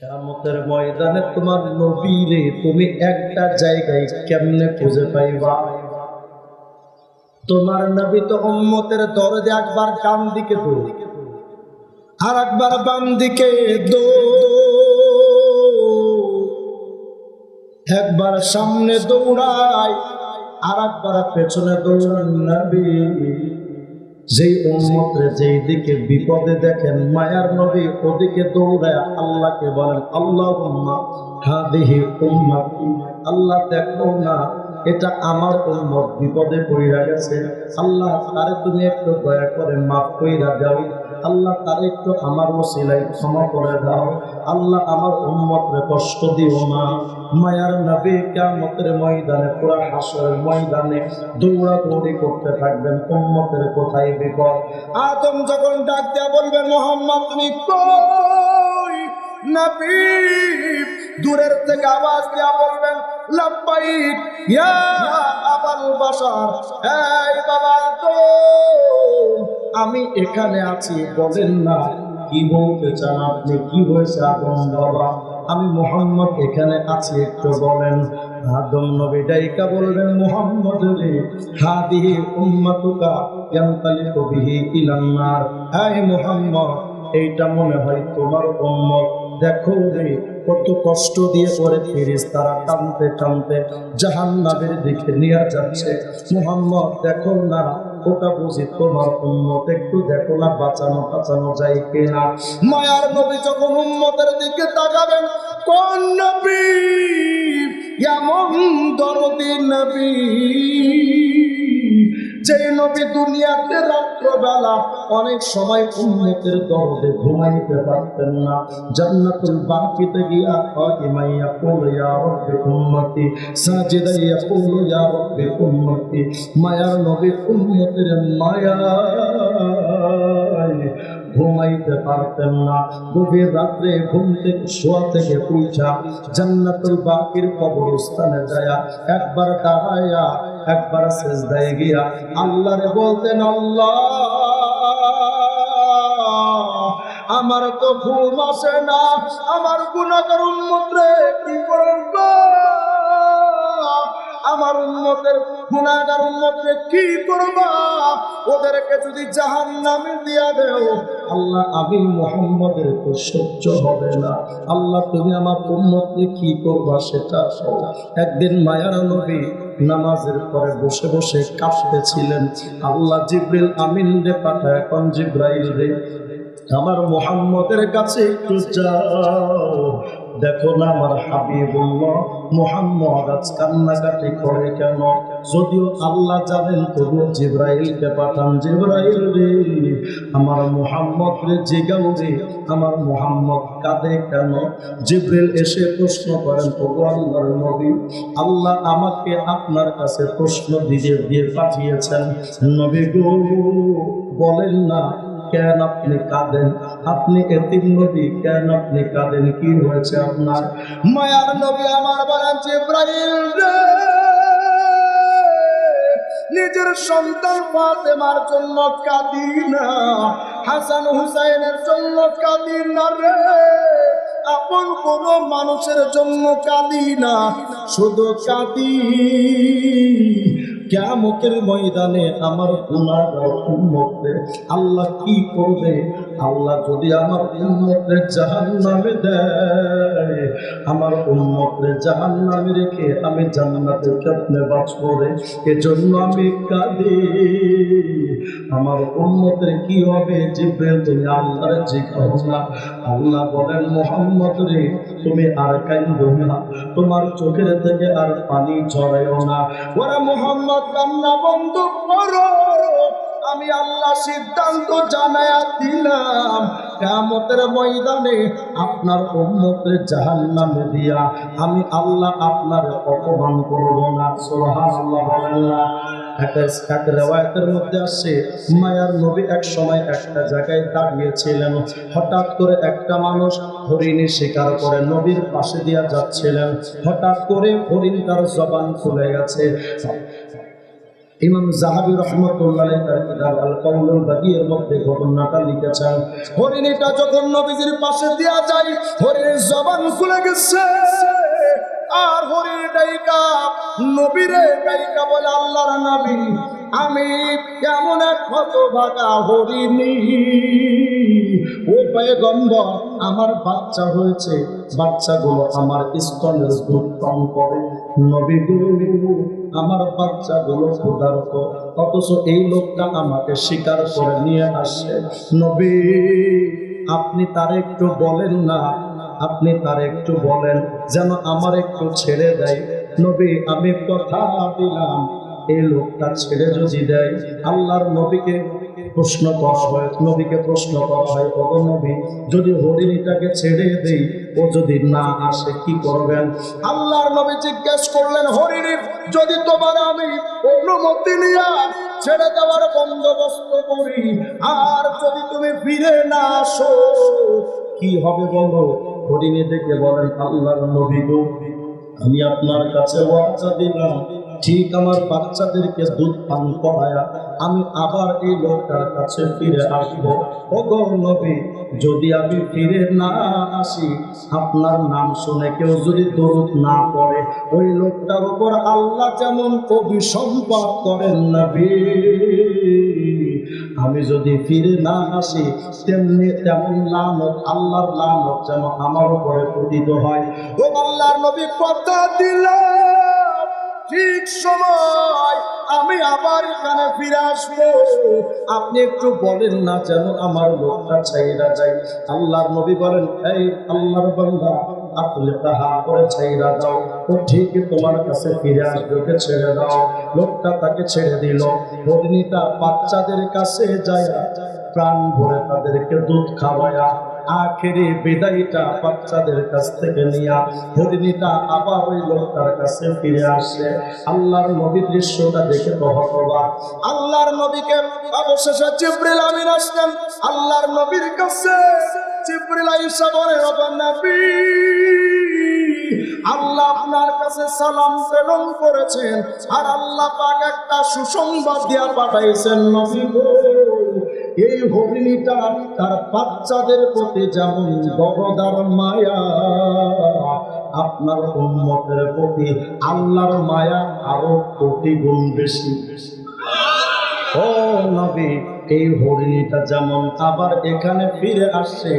কেয়ামতের ময়দানে তোমার নবীরে তুমি একটা জায়গায় কেমনে খুঁজে পাইবা? তোমার নবী তো উম্মতের দরজে একবার ডান দিকে দো আর একবার বাম দিকে দো একবার সামনে দৌড়ায়, আর একবার পেছনে দৌড়ান নবী যেই উম্মতরে যেই দিকে বিপদে দেখেন, মায়ার নবী ওদিকে দৌড়ায় আল্লাহকে বলেন আল্লাহ হাদিহি উম্মতি। আল্লাহ, দেখো না, এটা আমার উম্মত, বিপদে পড়িয়া গেছে। আল্লাহ তারে তুমি একটু দয়া করে মাফ কইরা দাও। আল্লাহ, তারে একটু আমার ওসিলাই ক্ষমা করে দাও। আল্লাহ, আমার উম্মতরে কষ্ট দিও না। মায়ার নবী কিয়ামতের ময়দানে পুরা হাসরের ময়দানে দৌড়াদৌড়ি করতে থাকবেন, উম্মতের কোথায় বিপদ? আদম যখন ডাক দেয়া বলবেন মোহাম্মদ, তুমি কই? নবী দূরের থেকে আওয়াজ দিয়া বলবেন, লাব্বাইক, ইয়া আবাল বাশার, এই বাবা তো আমি এখানে আছি বলেন না। কি বলতে চান আপনি? কি হয়েছে আদম বাবা? আমি মোহাম্মদ এখানে আছি, একটু বলেন। আদম বলবেন, মোহাম্মদ রে, হাদিহি উম্মাতুকা মোহাম্মদ, এইটা মনে হয় তোমার উম্মত। দেখো রে, কত কষ্ট দিয়ে পরে ফিরিস তারা টানতে টানতে দিকে নিয়ে যাচ্ছে। মোহাম্মদ, দেখো না ওটা বুঝি, তোমার উন্মত একটু দেখো না, বাঁচানো বাঁচানো যায় কেনা। মায়ার নবী যখন উন্মতের দিকে তাকাবেন, কোন নবী? এমন দরদি নবী যে নবী দুনিয়াতে রাত্রবেলা অনেক সময় উন্মতের দরদে ঘুমাইতে পারতেন না। জান্নাতুল বাকিতে গিয়া ইমাইয়া কুল ইয়া রব্বি উম্মতি সাজিদা ইয়াকুল, ইয়া রব্বি উম্মতি মায়ার নবী উম্মতের মায়া ঘুমাইতে পারতেন না। গভীর রাত্রে ঘুম থেকে শোয়া থেকে উঠা জান্নাতুল বাকির কবরস্থানে যায়া একবার দাঁড়ায়া, একবার সেজদায় গিয়া আল্লাহরে বলতেন, আল্লাহ, আমার তো ঘুম আসে না, আমার গুণাগার উন্মত্রে কি করব? আমার উন্মতের গুণাগার উন্মতকে কি করবা? ওদেরকে যদি জাহান নামে দিয়া দেও, আল্লাহ আমি মোহাম্মদের তো সহ্য হবে না। আল্লাহ, তুমি আমার উন্মতকে কি করবা সেটা একদিন মায়ার নবী নামাজের পরে বসে বসে কাঁপতেছিলেন আল্লাহ জিব্রিল আমিন রে পাঠায়, এখন জিব্রাইল রে, আমার মোহাম্মদের কাছে একটু যাও। দেখো না আমার হাবিবুল্লাহ, মোহাম্মদ আজ কান্নাকাটি করে কেন? যদিও আল্লাহ জানেন তবুও জিব্রাইলকে পাঠান, জিব্রাইল রে, আমার মোহাম্মদ রে, জিগাও রে, আমার মোহাম্মদ কাঁদে কেন? জিব্রাইল এসে প্রশ্ন করেন, তবু আল্লাহর নবী, আল্লাহ আমাকে আপনার কাছে প্রশ্ন দিয়ে দিয়ে পাঠিয়েছেন। নবী গো, বলেন না কেন আপনি কাঁদেন? আপনি এতিম নবী, কেন আপনি কাঁদেন? কি হয়েছে আপনার? মায়ার নবী আমার জিব্রাইল রে, নিজের সন্তান ফাতেমার জন্য কাঁদি না। হাসান হুসাইনের জন্য কাঁদি না রে। আপন কোন মানুষের জন্য কাঁদি না। শুধু কাঁদি কেমকের ময়দানে আমার গুণাগার উন্মতে আল্লাহ কি করবে? আল্লাহ যদি আমার উন্মতের জাহান নামে দেয়, আমার উন্মতের জাহান নামে রেখে আমি জান্নাতে কেমনে বাঁচবো রে এজন্য আমি কাঁদি। আমার উন্মতের কি হবে? জিব্রাইল তুমি আল্লাহর জিজ্ঞাও না। আল্লাহ বলেন, মোহাম্মদ রে, তুমি আর কান্দো না। তোমার চোখের থেকে আর পানি ঝরাইও না। ওরা মোহাম্মদ করো। আমি আল্লাহ সিদ্ধান্ত দিলাম কামতের ময়দানে আপনার উম্মতের জাহান্নামে দিয়া আমি আল্লাহ আপনার অপমান করব না মায়ার নবী এক সময় একটা জায়গায় দাঁড়িয়েছিলেন, হঠাৎ করে একটা মানুষ হরিণী শিকার করে নবীর পাশে দিয়া যাচ্ছিলেন। হঠাৎ করে হরিণ তার জবান খুলে গেছে। ইমাম জাহাবি রহমতুল্লাহ তার কিতাব আল কাউলুল বাদিয়ের মধ্যে ঘটনাটা লিখেছেন, হরিণীটা যখন নবীজির পাশে দেওয়া যায়, হরিণীর জবান খুলে গেছে। আর হরিণ ডাইকা নবীরে ডাইকা বলে আল্লাহর নবী। আমি কেমন এক হতভাগা হরিণী। ও পয়গম্বর আমার বাচ্চা হয়েছে বাচ্চাগুলো আমার স্তনের দুধ পান করে। নবী গো, আমার বাচ্চাগুলো ক্ষুধার্ত অথচ এই লোকটা আমাকে স্বীকার করে নিয়ে আসে। নবী আপনি তার একটু বলেন না। আপনি তার একটু বলেন। যেন আমার একটু ছেড়ে দেয়। নবী, আমি কথা দিলাম, এই লোকটা ছেড়ে যদি দেয়, আল্লাহর নবীকে প্রশ্ন করা হয়, নবীকে প্রশ্ন করা হয় ও নবী, যদি হরিণীটাকে ছেড়ে দেই, ও যদি না আসে, কি করবেন? আল্লাহর নবী জিজ্ঞেস করলেন, হরিণী, যদি তোমার আমি অনুমতি নিয়া ছেড়ে দেওয়ার বন্দোবস্ত করি, আর যদি তুমি ফিরে না আসো, কি হবে বলো? হরিণী দেখে বলেন আল্লাহর নবী আমি আপনার কাছে ওয়াজা দিলাম। ঠিক আমার বাচ্চাদেরকে দুধ পান করায়া আমি আবার এই লোকটার কাছে ফিরে আসব। ও নবী, যদি আমি ফিরে না আসি, আপনার নাম শুনে কেউ যদি দরুদ না পড়ে, ওই লোকটার উপর আল্লাহ যেমন অভিসম্পাদ করেন নবী। আমি যদি ফিরে না আসি, তেমনি তেমন লানত, আল্লাহর লানত যেন আমার উপরে পতিত হয়। ও আল্লাহর নবী কথা দিলাম ঠিক সময় আমি আবার এখানে ফিরে আসব। আপনি একটু বলেন না যেন আমার লোকটা চাইরা যায়। আল্লাহর নবী বলেন, এই আল্লাহর বান্দা, আপনি তাহা করে চাইরা দাও ও ঠিকই তোমার কাছে ফিরে আসবে ছেড়ে দাও। লোকটা তাকে ছেড়ে দিল। হরিণীটা বাচ্চাদের কাছে যায় প্রাণ ভরে তাদেরকে দুধ খাওয়ায়া আখেরি বিদায়টা বাচ্চাদের কাছ থেকে নিয়া হরিণীটা আবার ওই লোকটার কাছে ফিরে আসে। আল্লাহর নবীর দৃশ্যটা দেখে তো হতবাক। আল্লাহর নবীকে অবশেষে জিব্রিল আমিন আসলেন। আল্লাহর নবীর কাছে জিব্রিল আইসা বলে নবী। আল্লাহ আপনার কাছে সালাম প্রেরণ করেছেন। আর আল্লাহ পাক একটা সুসংবাদ দিয়া পাঠাইছেন নবী গো। এই ভগ্নিটা তার বাচ্চাদের প্রতি যেমন বড়দার মায়া। আপনার উন্মতের প্রতি আল্লাহর মায়া আরও কোটি গুণ বেশি। ও নবী এই হরিণীটা যেমন আবার এখানে ফিরে আসছে,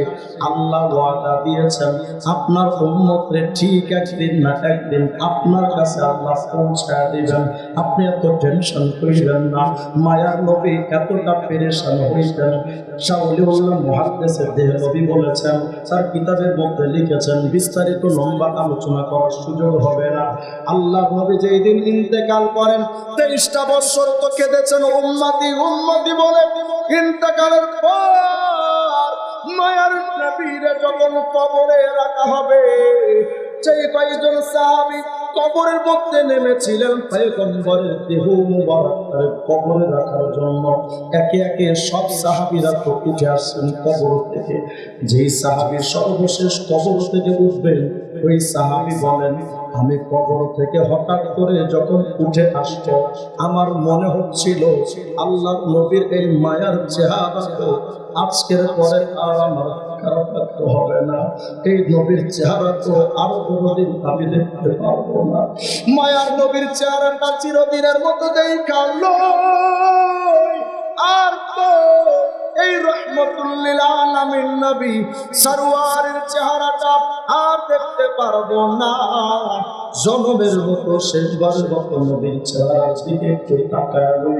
আল্লাহ ওয়াদা দিয়েছেন, আপনার উন্মতরে ঠিক একদিন না একদিন আপনার কাছে আল্লাহ পৌঁছায় দিবেন। আপনি এত টেনশন করিবেন না মায়ার নবী এতটা পেরেশান শাহলিউল্লাহ মহাদ্দেশের দেহ নবী বলেছেন, তার কিতাবের মধ্যে লিখেছেন, বিস্তারিত লম্বা আলোচনা করার সুযোগ হবে না। আল্লাহ নবী যেই দিন ইন্তেকাল করেন, তেইশটা বছর তো কেঁদেছেন, উম্মাতি উম্মাতি বলে ইন্তেকালের পর মায়ার নবীরে যখন কবরে রাখা হবে সেই কয়েকজন সাহাবী কবরের মধ্যে নেমেছিলেন, পয়গম্বরের দেহ মুবারক কবরে রাখার জন্য একে একে সব সাহাবিরা তো উঠে আসছেন কবর থেকে। যেই সাহাবী সর্বশেষ কবর থেকে উঠবেন, ওই সাহাবী বলেন আমি কবর থেকে হঠাৎ করে যখন উঠে আসতো আমার মনে হচ্ছিল আল্লাহ নবীর এই মায়ার চেহারা আজকের পরে আর আমার খারাপ হবে না। এই নবীর চেহারা তো আরও কোনোদিন আমি দেখতে পারব না। মায়ার নবীর চেহারাটা চিরদিনের মতো দেখাল আর তো এই রহমতুল্লিল আলামিন নবী সরওয়ারের চেহারাটা আর দেখতে পারব না। জনমের মতো শেষবারের মতো নবীর চেহারার দিকে একটু তাকালো।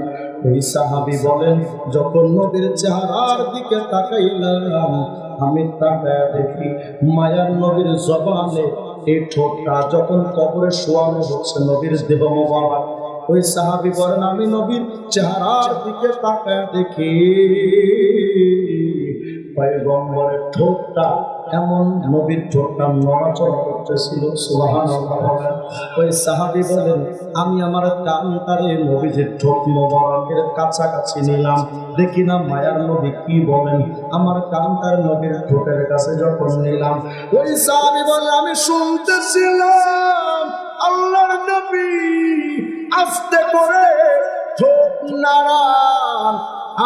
ওই সাহাবি বলেন, যখন নবীর চেহারার দিকে তাকাইলাম, আমি তাকায় দেখি মায়ার নবীর জবানে এই ঠোঁটটা যখন কবরে শোয়ানো হচ্ছে, নবীর দেহ মোবারক ওই সাহাবি বলেন, আমি নবীর চেহারার দিকে তাকায় দেখি। পয়গম্বরের ঠোঁটটা এমন, নবীর ঠোঁটটা নড়াচড়া করতেছিল সুবাহান ওই সাহাবি বলেন, আমি আমার কান্তারে নবীজির ঠোঁট মোবারকের কাছাকাছি নিলাম। দেখি না মায়ার নবী কি বলেন। আমার কান্তার নবীর ঠোঁটের কাছে যখন নিলাম, ওই সাহাবি বলেন, আমি শুনতেছিলাম আল্লাহর নবী। আস্তে করে চোখ নারান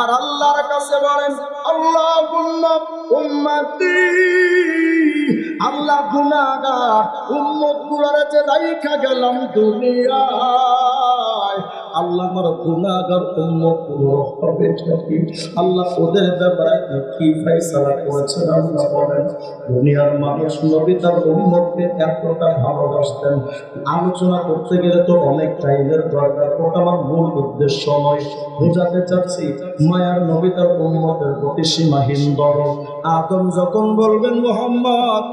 আর আল্লাহর কাছে বলেন আল্লাহ উম্মতি, আল্লাহ গুনাগার উম্মত গুলারে যে রাইখা গেলাম দুনিয়ায়। আল্লাহ আমারগুলো হবে কি আল্লাহ ওদের ব্যাপারে কি করেছেন আল্লাহ বলেন, দুনিয়ার মানুষ নবী তার ভালোবাসতেন। আলোচনা করতে গেলে তো অনেক টাইমের দরকার, ওটা আমার মূল উদ্দেশ্য নয়। বোঝাতে চাচ্ছি, মায়ার নবী তার উম্মতের প্রতি সীমাহীন দরদ আদম যখন বলবেন, মোহাম্মদ,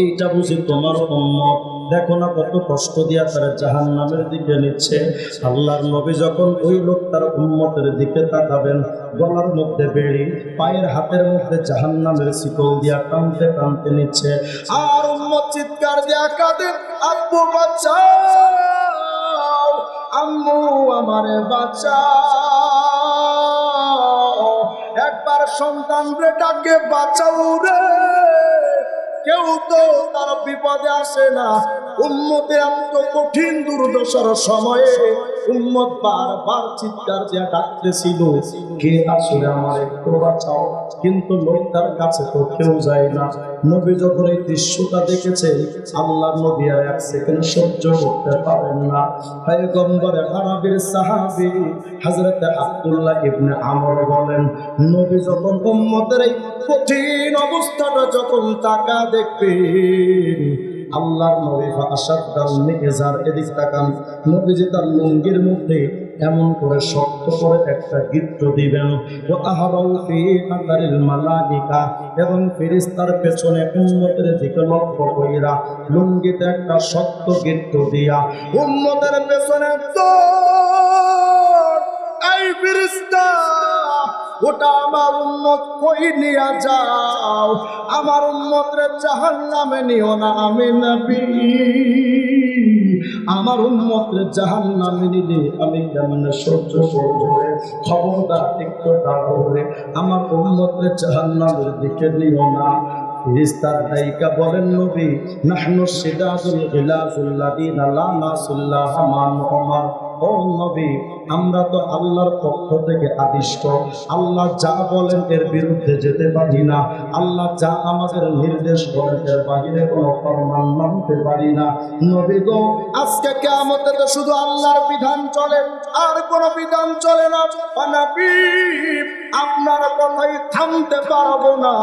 এইটা বুঝি তোমার উম্মত। দেখো না কত কষ্ট দিয়া তারা জাহান নামের দিকে নিচ্ছে। আল্লাহর নবী যখন ওই লোক তার উম্মতের দিকে তাকাবেন, গলার মধ্যে বেড়ি, পায়ের হাতের মধ্যে জাহান নামের শিকল দিয়া টানতে টানতে নিচ্ছে। আর উম্মত চিৎকার দিয়া কাঁদে, আব্বু, বাঁচাও! আম্মু, আমারে বাঁচাও! একবার সন্তান রে ডাকে, বাঁচাও রে! কেউ তো তার বিপদে আসে না। উম্মতে এত কঠিন দুর্দশার সময়ে উম্মত বারবার চিৎকার দিয়া ডাকতেছিল, কে আসলে আমার একটু বাঁচাও? কিন্তু লোকটার কাছে তো কেউ যায় না। নবী যখন এই দৃশ্যটা দেখেছে আল্লাহ নবী আর এক সেকেন্ড সহ্য করতে পারেন না। পয়গম্বরে আরবের সাহাবী হযরত আব্দুল্লাহ ইবনে আমর বলেন, নবী যখন উম্মতের এই কঠিন অবস্থাটা যখন তাকা দেখবে আল্লাহর নবী আসাদাল মেজার এদিক তাকান। নবীজি তার লুঙ্গির মধ্যে এমন করে শক্ত করে একটা গিট্ট দিবেন। ও আহরাউ ফি আকারিল মালাইকা, এবং ফেরেশতার পেছনে উম্মতের দিকে লক্ষ্য কইরা লুঙ্গিতে একটা শক্ত গিট্ট দিয়া, উম্মতের পেছনে দৌড় এই ফেরেশতা, ওটা আমার উন্মত কই নিয়া যাও? আমার উন্মত রে জাহান নামে নিও না, আমি নবী। আমার উন্মত রে জাহান নামে নিলে আমি কেমন সহ্য করব রে? খবরদার একটু তাড়াহুড়ে আমার উন্মতরে জাহান নামের দিকে নিও না। ফিরিস্তার নায়িকা বলেন, নবী, নাহনু সিদাজুল গিলাজুল্লাদিনা লা নাসুল্লাহ মান নবী, আমরা তো আল্লাহর পক্ষ থেকে আদিষ্ট। আল্লাহ যা বলেন এর বিরুদ্ধে যেতে পারি না। আল্লাহ যা আমাদের নির্দেশ করেন এর বাহিরে কোনো ফরমান মানতে পারি না। নবী গো, আজকে কেয়ামতে তো শুধু আল্লাহর বিধান চলে, আর কোনো বিধান চলে না। আপনার কথাই থামতে পারব না।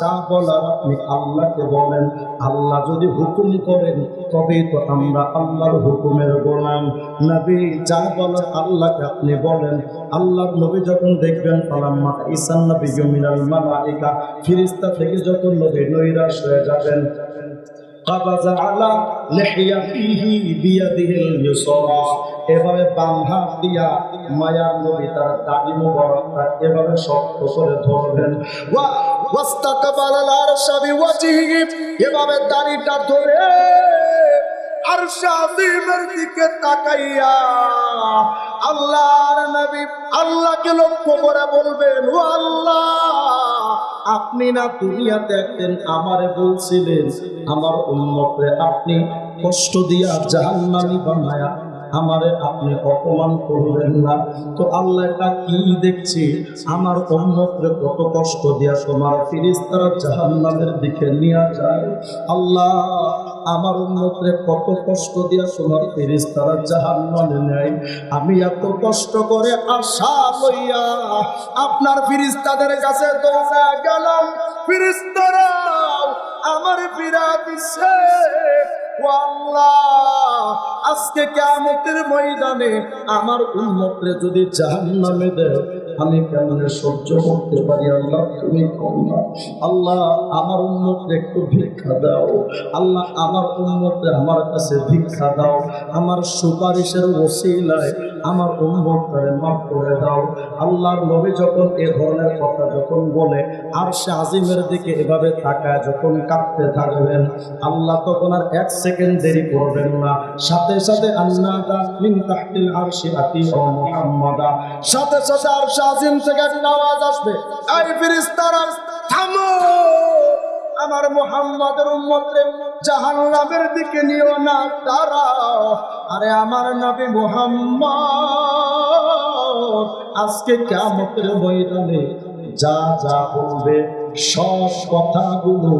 যা বলার আপনি আল্লাহকে বলেন, আল্লাহ যদি হুকুম করেন তবে তো আমরা আল্লাহর হুকুমের গোলাম। নবী, যা বলার আল্লাহকে আপনি বলেন, আল্লাহর নবী যখন দেখবেন পালাম্মা ঈসান নবী মিনাল মালাইকা, ফিরিস্তা থেকে যখন নবী নৈরাশ হয়ে যাবেন قبض على لحيته بيده اليسرى এভাবে বাম হাত দিয়া মায়ার নবী তার দাড়ি মুবারকটা এভাবে শক্ত করে ধরবেন ওয়া ওয়াস্তাকবাল আল-আরশ বিওয়াজহিহি এভাবে দাড়িটা ধরে আরশ আযীমের দিকে তাকাইয়া আল্লাহর নবী আল্লাহকে লক্ষ্য করে বলবেন, ও আল্লাহ, আপনি না দুনিয়াতে একদিন আমারে বলছিলেন, আমার উন্মতরে আপনি কষ্ট দিয়া জাহান্নামী বানায়া আমারে আপনি অপমান করবেন না। তো আল্লাহ এটা কি দেখছি? আমার উন্মতরে কত কষ্ট দিয়া তোমার ফিরিস্তারা জাহান্নামের দিকে নিয়ে যায়। আল্লাহ, আমার উন্মতরে কত কষ্ট দিয়া তোমার ফিরিস্তারা জাহান্নামে নেয়। আমি এত কষ্ট করে আশা লইয়া আপনার ফিরিস্তাদের কাছে দৌড়া গেলাম। ফিরিস্তারাও আমার ফিরা দিচ্ছে ও আল্লাহ আজকে কেমতের ময়দানে আমার উন্মতরে যদি জাহান্নামে দেয় আমি সহ্য করতে পারি আল্লাহ? তুমি আল্লাহ আমার একটু ভিক্ষা দাও। আল্লাহ আমার আমার কাছে ভিক্ষা দাও। আমার সুপারিশের ওসিলায় আমার মাফ করে দাও। আল্লাহর যখন এ ধরনের কথা যখন বলে আর সে আজিমের দিকে এভাবে তাকায়, যখন কাঁদতে থাকবেন, আল্লাহ তখন আর এক সেকেন্ড দেরি করবেন না। সাথে সাথে আল্লাহ মিন আতি ও সাথে সাথে আরশ আজিম একটা আওয়াজ আসবে। এই ফেরেশতারা থামো! আমার মুহাম্মাদের উম্মতরে জাহান্নামের দিকে নিও না দাঁড়াও আরে আমার নবী মুহাম্মদ, আজকে কেমতের ময়দানে যা যা বলবে, সব কথাগুলো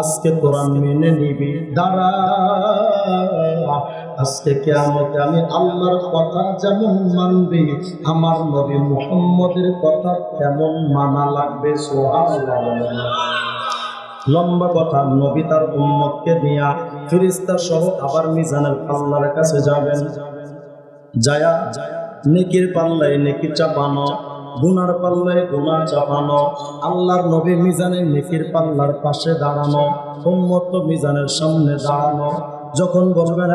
আজকে তোরা মেনে নিবি, দাঁড়া। আজকে কেমতে আমি আল্লাহর কথা যেমন মানবি, আমার নবী মুহাম্মদের কথা তেমন মানা লাগবে লম্বা কথা, নবী তার উম্মতকে দিয়া ফিরিস্তা সহ আবার মিজানের পাল্লার কাছে যাবেন। যায়া, নেকির পাল্লায় নেকি চাপানো। গুনার পাল্লায় গুনা চাপানো, আল্লাহর নবী মিজানের নেকির পাল্লার পাশে দাঁড়ানো, উম্মত মিজানের সামনে দাঁড়ানো। যখন বলবেন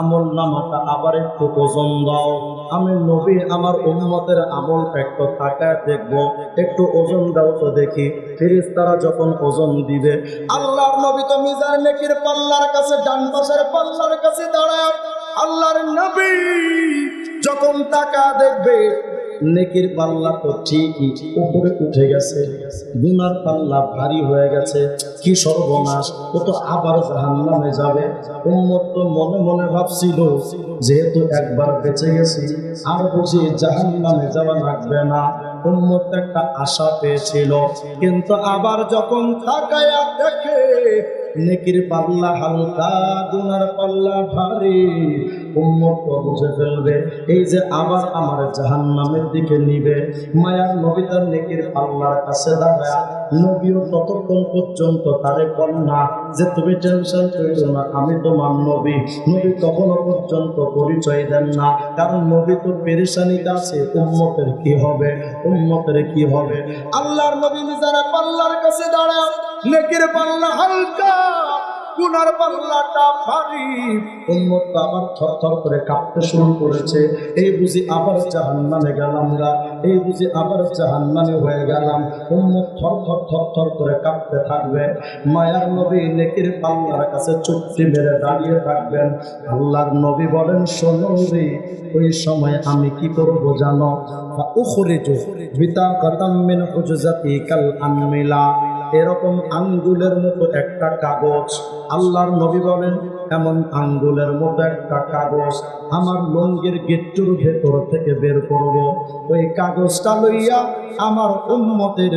আমল নামাটা আবার একটু ওজন দাও। আমি নবী, আমার উম্মতের আমল একটু তাকায় দেখব, একটু ওজন দাও তো দেখি। ফেরেশতারা যখন ওজন দিবে, আল্লাহর নবী তো মিজান নেকির পাল্লার কাছে, ডান পাশের পাল্লার কাছে দাঁড়ায়। আল্লাহর নবী যখন টাকা দেখবে নেকির পাল্লা তো ঠিকই উপরে উঠে গেছে, গুনার পাল্লা ভারী হয়ে গেছে, কি সর্বনাশ, ও তো আবার জাহান্নামে যাবে। উম্মত তো মনে মনে ভাবছিল, যেহেতু একবার বেঁচে গেছি, আর বুঝি জাহান্নামে যাওয়া লাগবে না। উম্মত একটা আশা পেয়েছিল, কিন্তু আবার যখন তাকায়া দেখে, নেকির পাল্লা হালকা, গুনার পাল্লা ভারী নিবে তার পর্যন্ত তারে আমি তোমার নবী। নবী কখনো পর্যন্ত পরিচয় দেন না, কারণ নবী তো পেরেশানিতে আছে, উম্মতের কি হবে? উম্মতের কি হবে? আল্লাহর নবী যারা পাল্লার কাছে দাঁড়ায়, নেকির পাল্লা হালকা গুনার পাল্লাটা ভারী উম্মত তো আবার থরথর করে কাঁপতে শুরু করেছে। এই বুঝি আবার জাহান্নামে গেলাম গা। এই বুঝি আবার জাহান্নামে হয়ে গেলাম। উম্মত থর থর করে কাঁপতে থাকবে। মায়ার নবী নেকির পাল্লার কাছে চুক্তি মেরে দাঁড়িয়ে থাকবেন। আল্লাহর নবী বলেন, শোনো ওই সময় আমি কি করব জানো? উখরিজু বিতাকাতাম মিন হুজজাতি কাল আনমিলা। এরকম আঙ্গুলের মতো একটা কাগজ। আল্লাহর নবী বলেন, এমন আঙ্গুলের মতো একটা কাগজ আমার লঙ্গের গেট্টুর ভেতর থেকে বের করব। ওই কাগজটা লইয়া আমার উম্মতের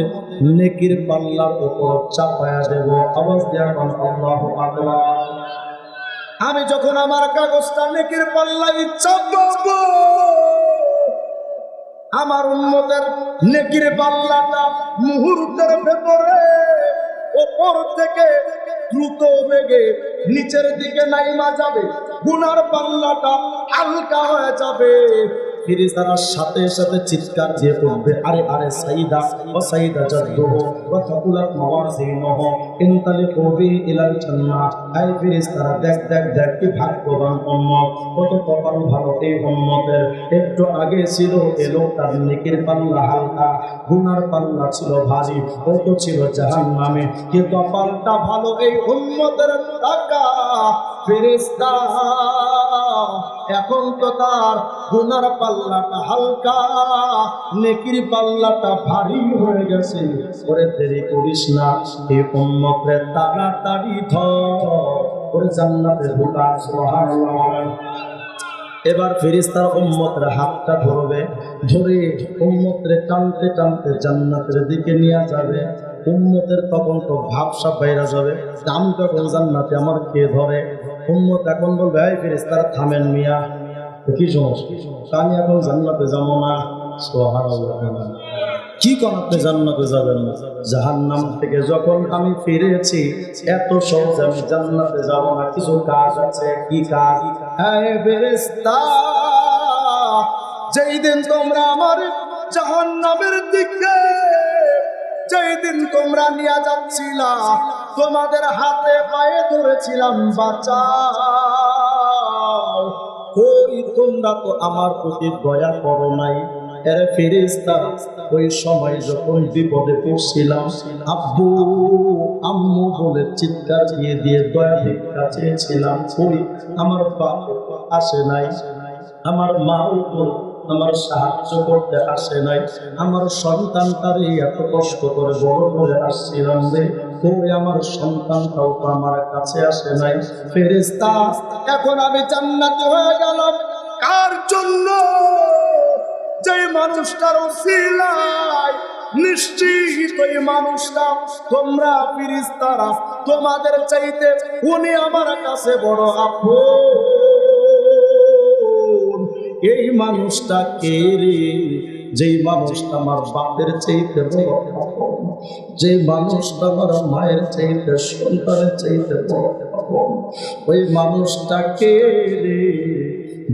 নেকির পাল্লার উপর চাপায়া দেব। কোন আল্লাহু আমি যখন আমার কাগজটা নেকির পাল্লায় চাপাবো আমার উন্মতের নেকির পাল্লাটা মুহূর্তের ভেতরে ওপর থেকে দ্রুত বেগে নিচের দিকে নাইমা যাবে। গুনার পাল্লাটা হালকা হয়ে যাবে। ফিরিস্তারা সাথে সাথে চিৎকার দিয়ে পড়বে আরে আরে, সাইদা, ও সাইদা জাদ্দুহ ওয়া তাকুলাত মাওয়াজিনহ ইনতালিকু বি ইলাল জান্নাহ আই ফিরিস্তারা, দেখ দেখ দেখ, কি ভাগ্যবান উম্মত, কত কপাল ভালো এই উম্মতের। একটু আগে ছিল এ লোকটার নেকির পাল্লা হালকা, গুনার পাল্লা ছিল ভারী কত ছিল জাহান্নামে, কি কপালটা ভালো এই উম্মতের টাকা ফেরেশতা এখন তো তার গুনার পাল্লাটা হালকা, নেকির পাল্লাটা ভারী হয়ে গেছে। ওরে দেরি করিস না এই উম্মতে তাড়াতাড়ি ধর, ওরে জান্নাতে ঢোকা সুবহানাল্লাহ এবার ফেরিস্তার উম্মতের হাতটা ধরবে, ধরে উম্মতের টানতে টানতে জান্নাতের দিকে নিয়ে যাবে। উম্মতের তখন তো ভাবসা বাইরা যাবে আমি তখন জান্নাতে আমার কে ধরে? উম্মত এখন বলবে, এই ফেরিস্তার থামেন মিয়া। কি সমস্যা? আমি এখন জান্নাতে যাব না। কি কোন আপনি জান্নাতে যাবেন না? জাহান্নাম থেকে যখন আমি ফিরেছি, এত সহজ আমি জান্নাতে যাব না। কিছু কাজ আছে কি কাজ? হ্যাঁ ফেরেশতা, যেই দিন তোমরা আমার জাহান্নামের দিকে, যেই দিন তোমরা নিয়ে যাচ্ছিলা তোমাদের হাতে পায়ে ধরেছিলাম ওই তোমরা তো আমার প্রতি দয়া করো নাই। এর ওই সময় যখন বিপদে পড়ছিলাম, আব্বু, আম্মু বলে চিৎকার দিয়ে দিয়ে দয়া ভিক্ষা চেয়েছিলাম আমার বাপ আসে নাই। আমার মাও আমার সাহায্য করতে আসে নাই। আমার সন্তানটারে এত কষ্ট করে বড় করে আসছিলাম রে। আমার আমার কাছে আসে এখন আমি কার জন্য? মানুষটার ওই মানুষটা তোমরা ফিরিস্তারা তোমাদের চাইতে উনি আমার কাছে বড় আপন। এই মানুষটা কে রে? যেই মানুষটা আমার বাপের চাইতে বড় যে মানুষটা আমার মায়ের চাইতে সন্তানের চাইতে ওই মানুষটাকে রে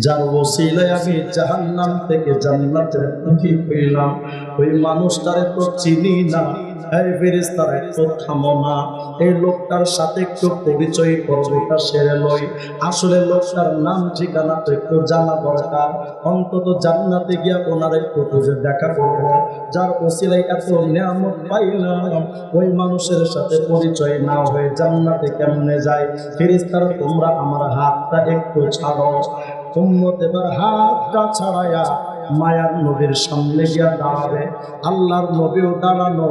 যার ওসিলায় আমি জাহান্নাম থেকে জান্নাতের মুখী পেলাম। ওই মানুষটারে তো চিনি না। এই থামো না। এই লোকটার সাথে একটু পরিচয় সেরে লই। আসলে লোকটার নাম, ঠিকানা তো একটু জানা দরকার। অন্তত জান্নাতে গিয়া ওনার একটু খুঁজে দেখা যার এত নিয়ামত পাইলাম, ওই মানুষের সাথে পরিচয় না হয়ে জান্নাতে কেমনে যায়? ফেরেস্তারা তোমরা আমার হাতটা একটু ছাড়ো। উম্মত এবার হাতটা ছাড়াইয়া মায়ার নবীর সামনে গিয়া দাঁড়াবে। আল্লাহর নবীও দাঁড়ানো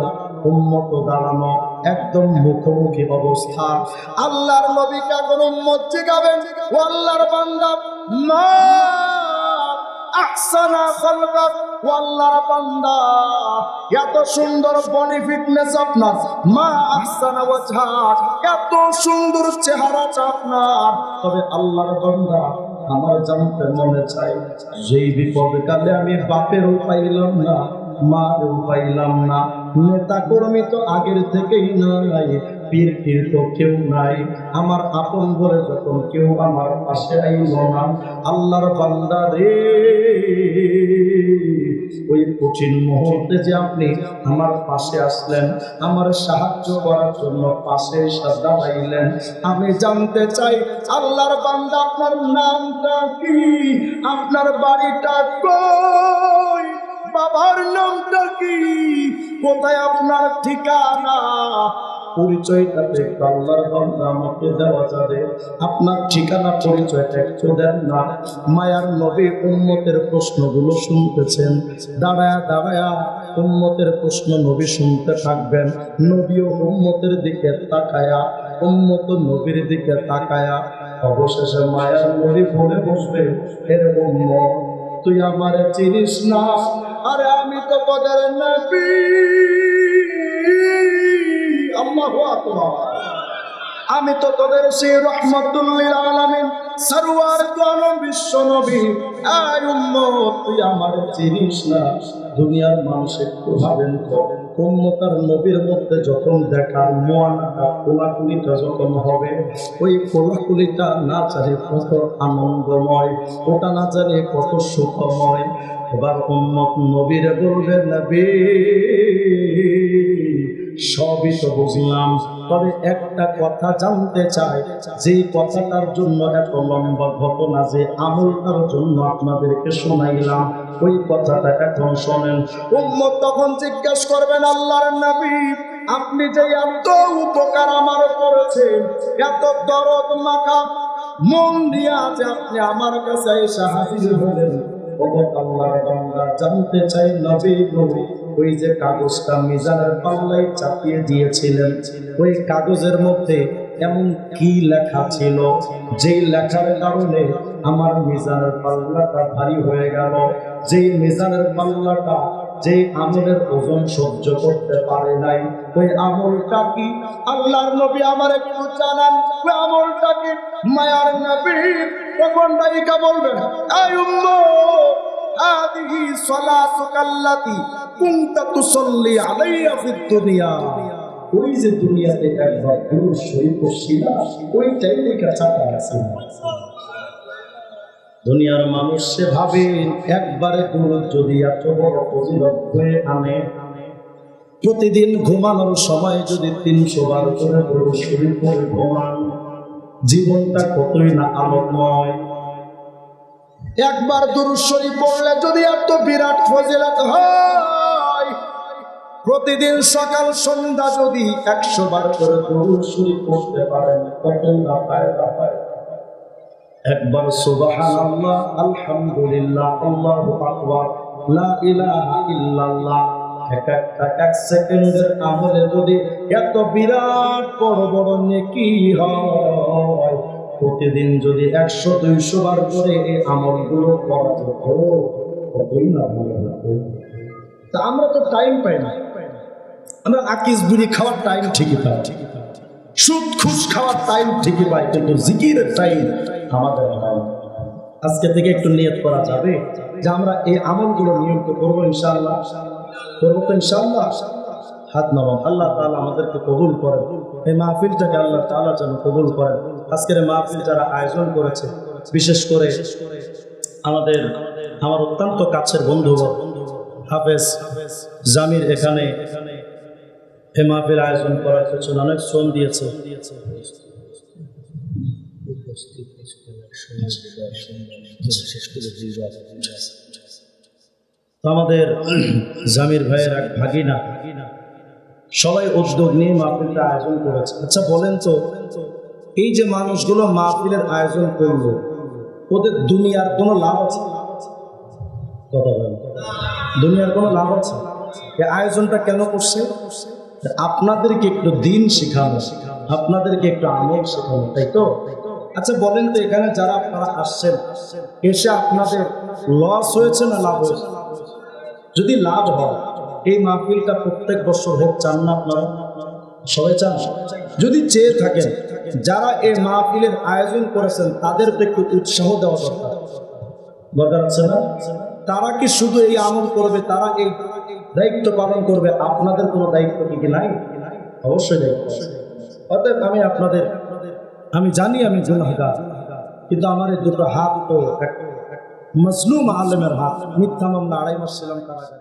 উম্মত দাঁড়ানো, একদম মুখোমুখি অবস্থা। আল্লাহর নবীকে এখন উম্মত জিগাবেন? ও আল্লাহর বান্দা, মা আহসানা খালকাক। ও আল্লাহর বান্দা, এত সুন্দর বডি ফিটনেস আপনার। মা আহসানা ওয়াজহাক এত সুন্দর চেহারাটা আপনার। তবে আল্লাহর বান্দা আমার জানতে মনে চাই যেই বিপদে কালে আমি বাপেরও পাইলাম না, মারও পাইলাম না। নেতা কর্মী তো আগের থেকেই নাই, পীর পীর তো কেউ নাই। আমার আপন ঘরে যখন কেউ আমার পাশে আইল না, আল্লাহর বান্দা রে। ওই কঠিন মুহূর্তে যে আপনি আমার পাশে আসলেন, আমার সাহায্য করার জন্য পাশে এসে দাঁড়াইলেন, আমি জানতে চাই আল্লাহর বান্দা আপনার নামটা কি? আপনার বাড়িটা কই? বাবার নামটা কি? কোথায় আপনার ঠিকানা? পরিচয়টা আমাকে দেওয়া যাবে। আপনার ঠিকানা পরিচয়টা একটু না। মায়ার নবী উম্মতের প্রশ্নগুলো শুনতেছেন। দাঁড়ায়া দাঁড়ায়া উম্মতের প্রশ্ন নবী শুনতে থাকবেন। নবীও উম্মতের দিকে তাকায়া, উম্মত নবীর দিকে তাকায়া। অবশেষে মায়ার নবী বলে বসবে, এর উম্মত, তুই আমারে চিনিস না? আরে আমি তো পদের নবী। আমি তো তোদের সেই রহমতুল্লিল আলামিন, সরওয়ার বিশ্ব নবী। আর উম্মত, তুই আমার চিনিস না। দুনিয়ার মানুষ একটু ভাবেন উম্মতার নবীর মধ্যে যখন দেখার মোয়ানাটা কোলাকুলিটা যখন হবে, ওই কোলাকুলিটা না জানি কত আনন্দময়, ওটা না জানি কত সুখময়। এবার উন্মত নবীরে বলবে, নবী সবই তো বুঝলাম। তবে একটা কথা জানতে চাই, যে কথাটার জন্য এত লম্বা ঘটনা যে আমলটার জন্য আপনাদেরকে শোনাইলাম, ওই কথাটা এখন শোনেন। উম্মত তখন জিজ্ঞেস করবেন, আল্লাহর নবী, আপনি যে এত উপকার আমার করেছেন, এত দরদ, মাখা, মন দিয়া যে আপনি আমার কাছে হাজির হলেন। জানতে চাই নবী গো ওই যে কাগজটা মিজানের পাল্লায় চাপিয়ে দিয়েছিলেন, ওই কাগজের মধ্যে এমন কি লেখা ছিল? যেই লেখার কারণে আমার মিজানের পাল্লাটা ভারী হয়ে গেল, যেই মিজানের পাল্লাটা যে আমলের ওজন সহ্য করতে পারে নাই, ওই আমলটা কি আল্লাহর নবী আমার একটু জানান? ওই আমলটা কি মায়ার নবী? তখন নায়িকা বলবেন, এই هذه صلاتك التي كنت تصلي علي في الدنيا ওই যে দুনিয়াতে একবার পুরুষ শরীর করছিল ওইটাই লেখা চাপা আছে দুনিয়ার মানুষ সে ভাবে একবারে দূর যদি এত বড় ফজিলত হয়ে আনে প্রতিদিন ঘুমানোর সময় যদি তিনশো বার করে পুরো শরীর করে ঘুমান জীবনটা কতই না আলোকময় একবার দুরুশ্বরী পড়লে যদি এত বিরাট ফজিলত হয়, প্রতিদিন সকাল সন্ধ্যা যদি একশো বার করে দুরুশ্বরী পড়তে পারেন একবার সুবাহান আল্লাহ আলহামদুলিল্লাহ, আল্লাহু আকবার, লা ইলাহা ইল্লাল্লাহ। এক একটা, এক সেকেন্ডের আমলে যদি এত বিরাট বড় বড় নেকি হয় প্রতিদিন যদি একশো, দুইশো বার করে এই আমলগুলো করা যেত কতই না তা? আমরা তো টাইম পাই না। আমরা আকিস বিড়ি খাওয়ার টাইম ঠিকই পাই। সুদ খুশ খাওয়ার টাইম ঠিকই পাই, কিন্তু জিকিরের টাইম আমাদের হয় আজকে থেকে একটু নিয়ত করা যাবে যে আমরা এই আমলগুলো নিয়মিত করব ইনশাআল্লাহ। করব তো ইনশাআল্লাহ। হাত নামাও। আল্লাহ তাআলা আমাদেরকে কবুল করেন। এই মাহফিলটাকে আল্লাহ তাআলা যেন কবুল করেন। আজকের মাহফিল যারা আয়োজন করেছে, বিশেষ করে আমাদের, আমার অত্যন্ত কাছের বন্ধু হাফেজ জামির এখানে এই মাহফিল আয়োজন করার পেছনে অনেক শ্রম দিয়েছে। আমাদের জামির ভাইয়ের এক ভাগিনা, সবাই উদ্যোগ নিয়ে মাহফিলটা আয়োজন করেছে। আচ্ছা বলেন তো এই যে মানুষগুলো মাহফিলের আয়োজন করল, ওদের দুনিয়ার কোনো লাভ আছে? দুনিয়ার কোনো লাভ আছে? এই আয়োজনটা কেন করছে? আপনাদেরকে একটু দিন শেখানো, আপনাদেরকে একটু আমল শেখানো, তাই তো? আচ্ছা বলেন তো এখানে যারা আপনারা আসছেন, এসে আপনাদের লস হয়েছে না লাভ হয়েছে? যদি লাভ হয়, এই মাহফিলটা প্রত্যেক বছর হোক, চান না আপনারা? সবাই চান? যদি চেয়ে থাকেন যারা এই মাহফিলের আয়োজন করেছেন তাদেরকে একটু উৎসাহ দেওয়া দরকার। দরকার না? তারা কি শুধু এই আমল করবে, তারা এই দায়িত্ব পালন করবে, আপনাদের কোনো দায়িত্ব কি নাই? অবশ্যই দায়িত্ব। অতএব আমি আপনাদের, আমি জানি আমি গুনাহগার কিন্তু আমার এই দুটো হাত তো মজলুম আলমের হাত। মিথ্যা মামলা আড়াই মাস ছিলাম কারাগারে।